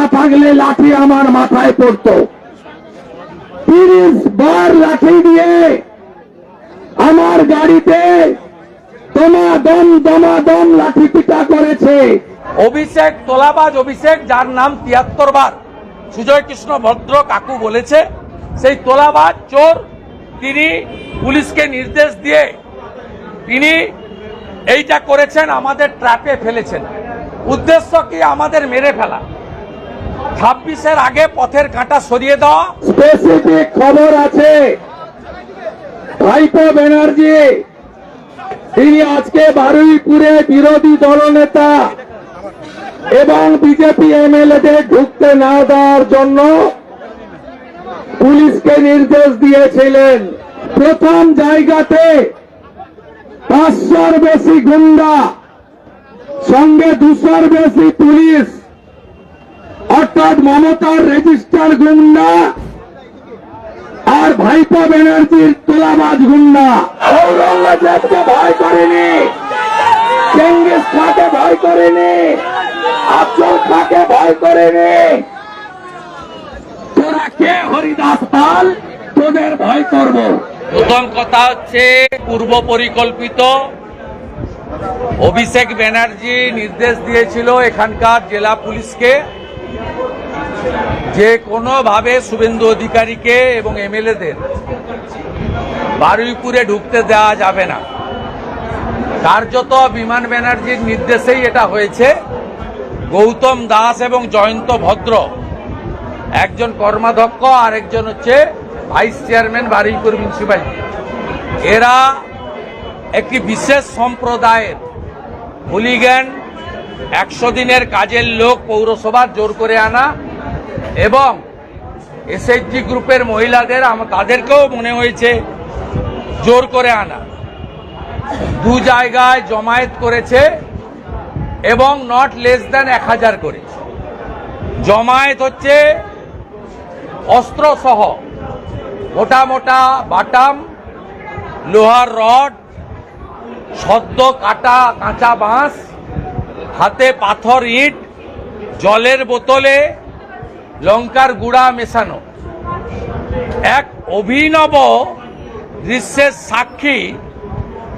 না থাকলে লাঠি আমার মাথায় পড়তো। তিরিশ বার লাঠি দিয়ে আমার গাড়িতে দমাদম দমাদম লাঠি পিটা করেছে। অভিষেক, তোলাবাজ অভিষেক, যার নাম তিয়াত্তর বার। সুজয় কৃষ্ণ ভদ্র কাকু বলেছে, সেই তোলাবাজ চোর, তিনি পুলিশকে নির্দেশ দিয়ে তিনি এইটা করেছেন, আমাদের ট্র্যাপে ফেলেছেন। উদ্দেশ্য কি? আমাদের মেরে ফেলা। ছাব্বিশের আগে পথের কাঁটা সরিয়ে দেওয়া। স্পেসিফিক খবর আছে। ভাইপো ব্যানার্জি, তিনি আজকে বারুইপুরে বিরোধী দলনেতা এবং বিজেপি এমএলএদের ঢুকতে না দেওয়ার জন্য পুলিশকে নির্দেশ দিয়েছিলেন। প্রথম জায়গাতে পাঁচশোর বেশি গুন্ডা, সঙ্গে দুশোর বেশি পুলিশ। অর্থাৎ মমতার রেজিস্টার গুন্ডা আর ভাইপো ব্যানার্জির তোলাবাজ গুন্ডা। ঔরঙ্গজেবকে ভয় করেনি, চেঙ্গিস খাকে ভয় করেনি, আফজল খাকে ভয় করেনি। তোরা কে হরিদাস পাল? তোদের ভয় করব। প্রথম কথা হচ্ছে, পূর্ব পরিকল্পিত অভিষেক ব্যানার্জি নির্দেশ দিয়েছিল এখানকার জেলা পুলিশকে। যে কোনোভাবে শুভেন্দু অধিকারীকে এবং এমএলএদের বারুইপুরে ঢুকতে দেওয়া যাবে না। কার্যত বিমান ব্যানার্জির নির্দেশেই এটা হয়েছে। গৌতম দাস এবং জয়ন্ত ভদ্র, একজন কর্মাধ্যক্ষ আর একজন হচ্ছে ভাইস চেয়ারম্যান বারুইপুর মিউনিসিপ্যালিটি এরা একটি বিশেষ সম্প্রদায়ের হুলিগ্যান একশো দিনের কাজের লোক পৌরসভার জোর করে আনা এবং এসএইচজি গ্রুপের মহিলাদের তাদেরকেও মনে হয়েছে জোর করে আনা। দু জায়গায় জমায়েত করেছে এবং নট লেস দ্যান এক হাজার করে। জমায়েত হচ্ছে অস্ত্র সহ মোটা মোটা বাটাম, লোহার রড, সদ্য কাটা কাঁচা বাঁশ, হাতে পাথর ইট, জলের বোতলে লঙ্কার গুঁড়া মেশানো। এক অভিনব দৃশ্যের সাক্ষী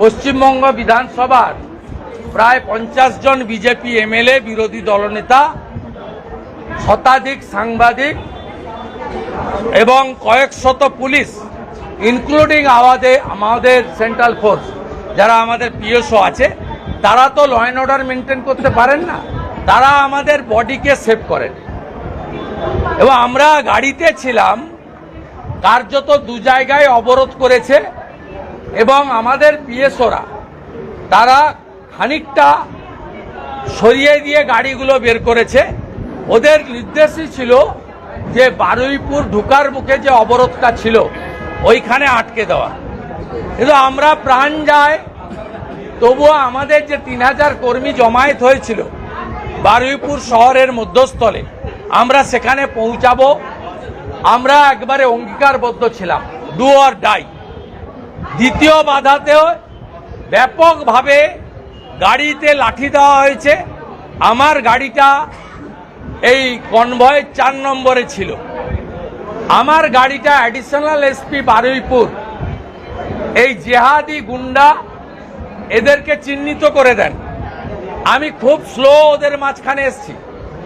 পশ্চিমবঙ্গ বিধানসভার প্রায় পঞ্চাশ জন বিজেপি এমএলএ, বিরোধী দলনেতা, শতাধিক সাংবাদিক এবং কয়েক শত পুলিশ ইনক্লুডিং আমাদের আমাদের সেন্ট্রাল ফোর্স যারা আমাদের পিএসও আছে, তারা তো ল অ্যান্ড অর্ডার মেনটেন করতে পারেন না। তারা আমাদের বডিকে সেভ করেন। এবং আমরা গাড়িতে ছিলাম, কার্যত দু জায়গায় অবরোধ করেছে এবং আমাদের পিএসওরা, তারা খানিকটা সরিয়ে দিয়ে গাড়িগুলো বের করেছে। ওদের নির্দেশই ছিল যে বারুইপুর ঢুকার মুখে যে অবরোধটা ছিল, ওইখানে আটকে দেওয়া। কিন্তু আমরা প্রাণ যায়, তবুও আমাদের যে তিন হাজার কর্মী জমায়েত হয়েছিল, বারুইপুর শহরের মধ্যস্থলে আমরা সেখানে পৌঁছাবো। আমরা একবারে অঙ্গীকারবদ্ধ ছিলাম। ডু অর ডাই দ্বিতীয় বাধাতেও ব্যাপকভাবে গাড়িতে লাঠি দেওয়া হয়েছে। আমার গাড়িটা এই কনভয়ের চার নম্বরে ছিল। আমার গাড়িটা অ্যাডিশনাল এসপি বারুইপুর। এই জেহাদি গুন্ডা এদেরকে চিহ্নিত করে দেন। আমি খুব স্লো ওদের মাঝখানে এসছি।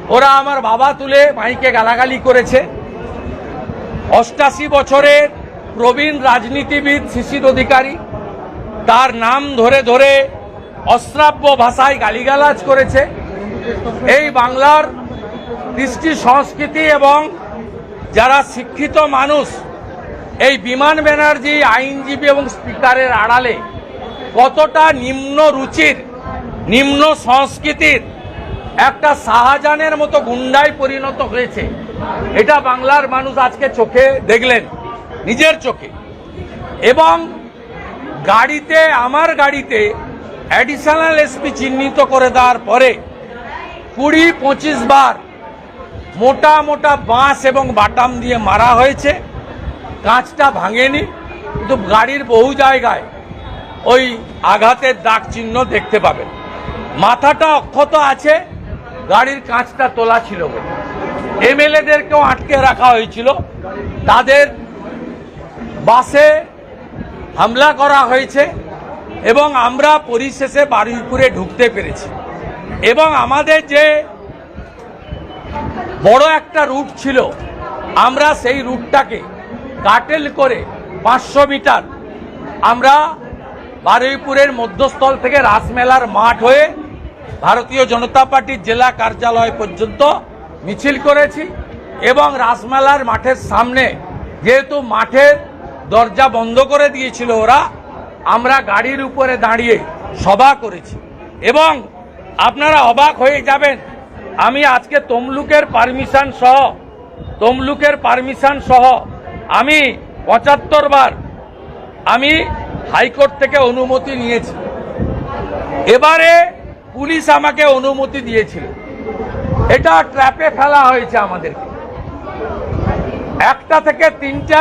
ওরা আমার বাবা তুলে মাইকে গালাগালি করেছে। অষ্টাশি বছরের প্রবীণ রাজনীতিবিদ শিশির অধিকারী, তার নাম ধরে ধরে অশ্রাব্য ভাষায় গালিগালাজ করেছে। এই বাংলার কৃষ্টি সংস্কৃতি এবং যারা শিক্ষিত মানুষ, এই বিমান ব্যানার্জি, আইনজীবী এবং স্পিকারের আড়ালে কতটা নিম্ন রুচির, নিম্ন সংস্কৃতির একটা শাহজাহানের মতো গুন্ডায় পরিণত হয়েছে। এটা বাংলার মানুষ আজকে চোখে দেখলেন, নিজের চোখে। এবং গাড়িতে, আমার গাড়িতে অ্যাডিশনাল এসপি চিহ্নিত করে দেওয়ার পরে কুড়ি, পঁচিশ বার মোটা মোটা বাঁশ এবং বাটাম দিয়ে মারা হয়েছে। কাঁচটা ভাঙেনি, কিন্তু গাড়ির বহু জায়গায় ওই আঘাতের দাগ চিহ্ন দেখতে পাবেন। মাথাটা অক্ষত আছে গাড়ির কাঁচটা তোলা ছিল বলে এমএলএদেরকেও আটকে রাখা হয়েছিল। তাদের বাসে হামলা করা হয়েছে এবং আমরা পরিশেষে বারুইপুরে ঢুকতে পেরেছি। এবং আমাদের যে বড় একটা রুট ছিল, আমরা সেই রুটটাকে কাটেল করে পাঁচশো মিটার আমরা বারুইপুরের মধ্যস্থল থেকে রাসমেলার মাঠ হয়ে ভারতীয় জনতা পার্টির জেলা কার্যালয় পর্যন্ত মিছিল করেছি এবং রাসমেলার মাঠের সামনে, যেহেতু মাঠের দরজা বন্ধ করে দিয়েছিল ওরা, আমরা গাড়ির উপরে দাঁড়িয়ে সভা করেছি। এবং আপনারা অবাক হয়ে যাবেন, আমি আজকে তমলুকের পারমিশন সহ, তমলুকের পারমিশন সহ আমি পঁচাত্তর বার আমি হাইকোর্ট থেকে অনুমতি নিয়েছি। এবারে পুলিশ আমাকে অনুমতি দিয়েছিল। এটা ট্র্যাপে ফেলা হয়েছে আমাদেরকে। একটা থেকে তিনটা,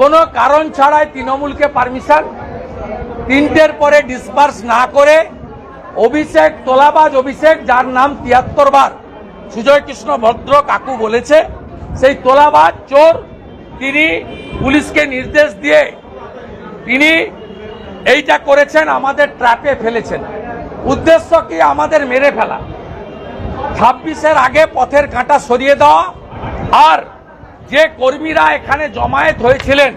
কোনো কারণ ছাড়াই তৃণমূলকে পারমিশন, তিনটের পরে ডিসপার্স না করে অভিষেক তোলাবাজ অভিষেক, যার নাম তিয়াত্তর বার সুজয় কৃষ্ণ ভদ্র কাকু বলেছে, সেই তোলাবাজ চোর, তিনি পুলিশকে নির্দেশ দিয়ে তিনি এইটা করেছেন, আমাদের ট্র্যাপে ফেলেছেন। উদ্দেশ্য কি? আমাদের মেরে ফেলা। ছাব্বিশের আগে পথের কাঁটা সরিয়ে দেওয়া। আর যে কর্মীরা এখানে জমায়েত হয়েছিলেন,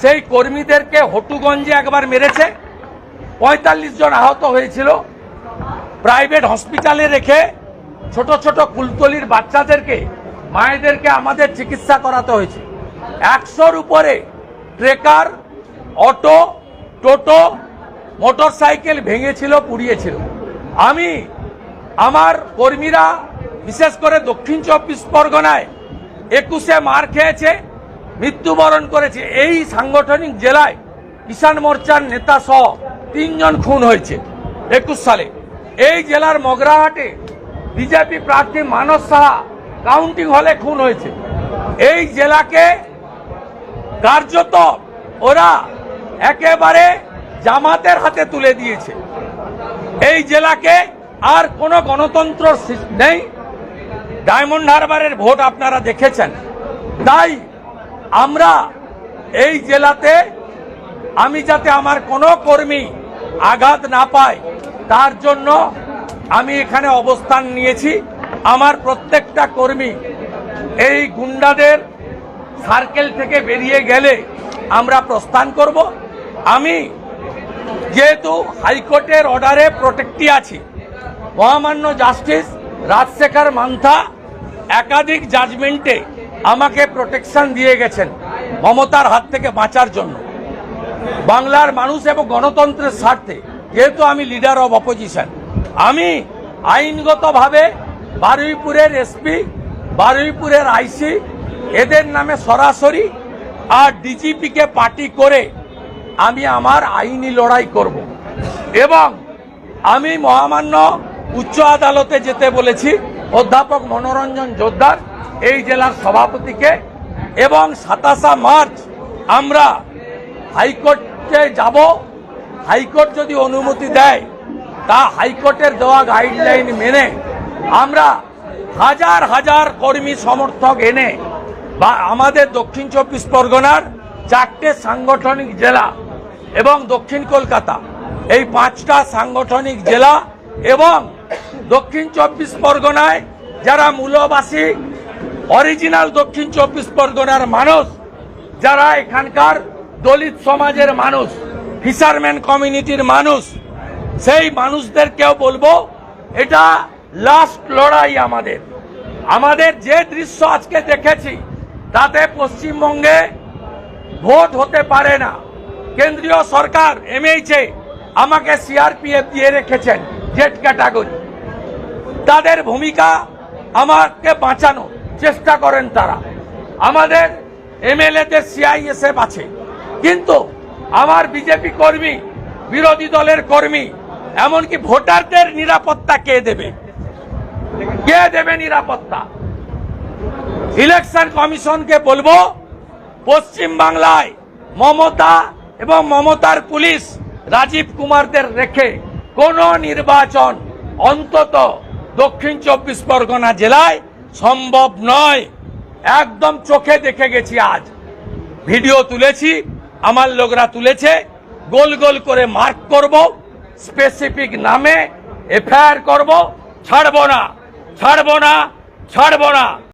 সেই কর্মীদেরকে হটুগঞ্জে একবার মেরেছে। পঁয়তাল্লিশ জন আহত হয়েছিল। প্রাইভেট হসপিটালে রেখে ছোট ছোট কুলতলির বাচ্চাদেরকে, মায়েদেরকে আমাদের চিকিৎসা করাতে হয়েছে। একশোর উপরে ট্রেকার, অটো, টোটো মোটর সাইকেল ভেঙেছিল, পুড়িয়েছিল। আমি, আমার কর্মীরা, বিশেষ করে দক্ষিণ চব্বিশ পরগনায় একুশে মার খেয়েছে, মৃত্যুবরণ করেছে। এই সাংগঠনিক জেলায় কিষাণ মোর্চার নেতা সহ তিনজন খুন হয়েছে একুশ সালে। এই জেলার মগরাহাটে বিজেপি প্রার্থী মানস সাহা কাউন্টিং হলে খুন হয়েছে। এই জেলাকে কার্যত ওরা একেবারে জামাতের হাতে তুলে দিয়েছে। এই জেলাকে আর কোনো গণতন্ত্র নেই। ডায়মন্ড হারবারের ভোট আপনারা দেখেছেন। তাই আমরা এই জেলাতে আমি যাতে আমার কোনো কর্মী আঘাত না পায়, তার জন্য আমি এখানে অবস্থান নিয়েছি। আমার প্রত্যেকটা কর্মী এই গুন্ডাদের সার্কেল থেকে বেরিয়ে গেলে আমরা প্রস্থান করব। আমি যেহেতু হাইকোর্টের অর্ডারে প্রোটেক্টি আছি, মহামান্য জাস্টিস রাজশেখর মান্থা একাধিক জাজমেন্টে আমাকে প্রোটেকশন দিয়ে গেছেন মমতার হাত থেকে বাঁচার জন্য। বাংলার মানুষ এবং গণতন্ত্রের স্বার্থে, যেহেতু আমি লিডার অব অপোজিশন আমি আইনগতভাবে বারুইপুরের এসপি বারুইপুরের আইসি এদের নামে সরাসরি আর ডিজিপিকে পার্টি করে আমি আমার আইনি লড়াই করব। এবং আমি মহামান্য উচ্চ আদালতে যেতে বলেছি, অধ্যাপক মনোরঞ্জন জোদ্দার এই জেলার সভাপতিকে। এবং সাতাশা মার্চ আমরা হাইকোর্টে যাব। হাইকোর্ট যদি অনুমতি দেয়, তা হাইকোর্টের দেওয়া গাইডলাইন মেনে আমরা হাজার হাজার কর্মী সমর্থক এনে বা আমাদের দক্ষিণ চব্বিশ পরগনার চারটে সাংগঠনিক জেলা এবং দক্ষিণ কলকাতা, এই পাঁচটা সাংগঠনিক জেলা এবং দক্ষিণ চব্বিশ পরগনায় যারা মূলবাসী, অরিজিনাল দক্ষিণ চব্বিশ পরগনার মানুষ, যারা এখানকার দলিত সমাজের মানুষ ফিশারম্যান কমিউনিটির মানুষ, সেই মানুষদেরকেও বলব, এটা লাস্ট লড়াই আমাদের। আমাদের যে দৃশ্য আজকে দেখেছি, তাতে পশ্চিমবঙ্গে ভোট হতে পারে না। কেন্দ্রীয় সরকার এমএইচে আমাকে সিআরপিএফ দিয়ে রেখেছেন, জেট ক্যাটাগরি। তাদের ভূমিকা আমাকে বাঁচানো, চেষ্টা করেন তারা। আমাদের এমএলএদের সিআইএসএফ আছে। কিন্তু আমার বিজেপি কর্মী, বিরোধী দলের কর্মী, এমনকি ভোটারদের নিরাপত্তা কে দেবে? কে দেবে নিরাপত্তা? ইলেকশন কমিশনকে বলব পশ্চিম বাংলায় মমতা এবং মমতার পুলিশ রাজীব কুমারদের রেখে কোন নির্বাচন অন্তত দক্ষিণ চব্বিশ পরগনা জেলায় সম্ভব নয়। একদম চোখে দেখে গেছি আজ। ভিডিও তুলেছি, আমার লোকরা তুলেছে, গোল গোল করে মার্ক করব স্পেসিফিক নামে এফআইআর করব, ছাড়বো না ছাড়বো না ছাড়বো না।